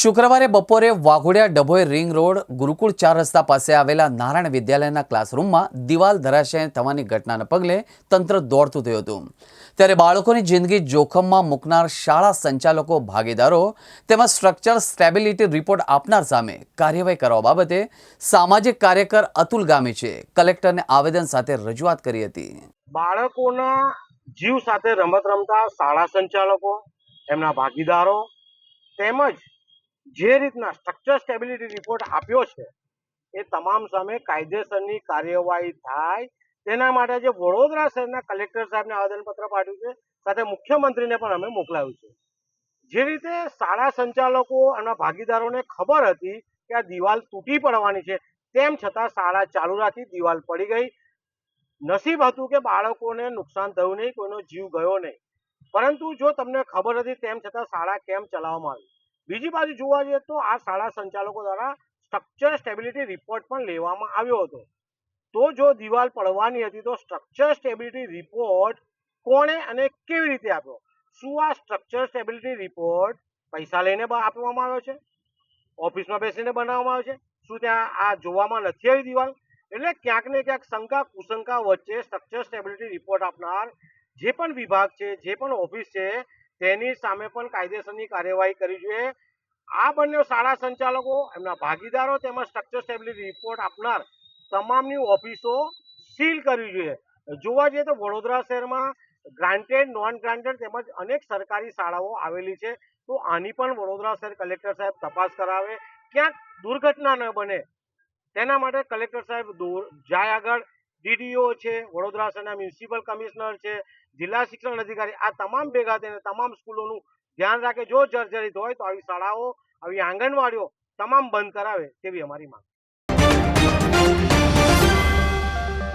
શુક્રવારે બપોરે Waghodia Dabhoi ring road, Gurukul ચાર રસ્તા પાસે આવેલા નારાયણ વિદ્યાલયના ક્લાસરૂમમાં દિવાલ ધરાશય થવાની ઘટનાને પગલે તંત્ર દોડતું થયું હતું. ત્યારે બાળકોની જિંદગી જોખમમાં મૂકનાર શાળા સંચાલકો ભાગીદારો તેમજ સ્ટ્રક્ચર સ્ટેબિલિટી રિપોર્ટ આપનાર સામે કાર્યવાહી કરવા બાબતે સામાજિક કાર્યકર અતુલ ગામીચે કલેક્ટરને આવેદન સાથે રજૂઆત કરી હતી. બાળકોના જીવ સાથે રમત રમતા શાળા સંચાલકો, એમના ભાગીદારો તેમજ જે રીતના સ્ટ્રક્ચર સ્ટેબિલિટી રિપોર્ટ આપ્યો છે, એ તમામ સામે કાયદેસરની કાર્યવાહી થાય. તેના માટે જે વડોદરા શહેરના કલેક્ટર સાહેબને આવેદનપત્ર પાઠવ્યું છે, સાથે મુખ્યમંત્રીને પણ અમે મોકલાવ્યું છે. જે રીતે શાળા સંચાલકો અને ભાગીદારોને ખબર હતી કે આ દિવાલ તૂટી પડવાની છે, તેમ છતાં શાળા ચાલુ રાખી દિવાલ પડી ગઈ. નસીબ હતું કે બાળકોને નુકસાન થયું નહીં, કોઈનો જીવ ગયો નહીં. પરંતુ જો તમને ખબર હતી તેમ છતાં શાળા કેમ ચલાવવામાં આવી? બીજી બાજુ જોવા જઈએ તો આ શાળા સંચાલકો દ્વારા સ્ટ્રક્ચર સ્ટેબિલિટી રિપોર્ટ પણ લેવામાં આવ્યો હતો. તો જો દિવાલ પડવાની હતી તો સ્ટ્રક્ચર સ્ટેબિલિટી રિપોર્ટ કોણે અને કેવી રીતે આપ્યો? શું આ સ્ટ્રક્ચર સ્ટેબિલિટી રિપોર્ટ પૈસા લઈને આપવામાં આવ્યો છે? ઓફિસમાં બેસીને બનાવવામાં આવ્યો છે? શું ત્યાં આ જોવામાં નથી આવી દિવાલ? એટલે ક્યાંક ને ક્યાંક શંકા કુશંકા વચ્ચે સ્ટ્રક્ચર સ્ટેબિલિટી રિપોર્ટ આપનાર જે પણ વિભાગ છે, જે પણ ઓફિસ છે તેની સામે પણ કાયદેસરની કાર્યવાહી કરવી જોઈએ આ બંને શાળા સંચાલકો, એમના ભાગીદારો તેમજ સ્ટ્રક્ચર સ્ટેબિલિટી રિપોર્ટ આપનાર તમામની ઓફિસો સીલ કરવી જોઈએ જોવા જઈએ તો વડોદરા શહેરમાં ગ્રાન્ટેડ નોન ગ્રાન્ટેડ તેમજ અનેક સરકારી શાળાઓ આવેલી છે. તો આની પણ વડોદરા શહેર કલેક્ટર સાહેબ તપાસ કરાવે. ક્યાંક દુર્ઘટના ન બને. તેના માટે કલેક્ટર સાહેબ જાય આગળ ડીડીઓ છે, વડોદરા શહેરના મ્યુનિસિપલ કમિશનર છે જિલ્લા શિક્ષણ અધિકારી, આ તમામ ભેગા થઈને, તમામ સ્કૂલોનું ધ્યાન રાખે, જો જર્જરિત હોય તો આવી શાળાઓ, આવી આંગણવાડીઓ તમામ બંધ કરાવે તેવી અમારી માંગ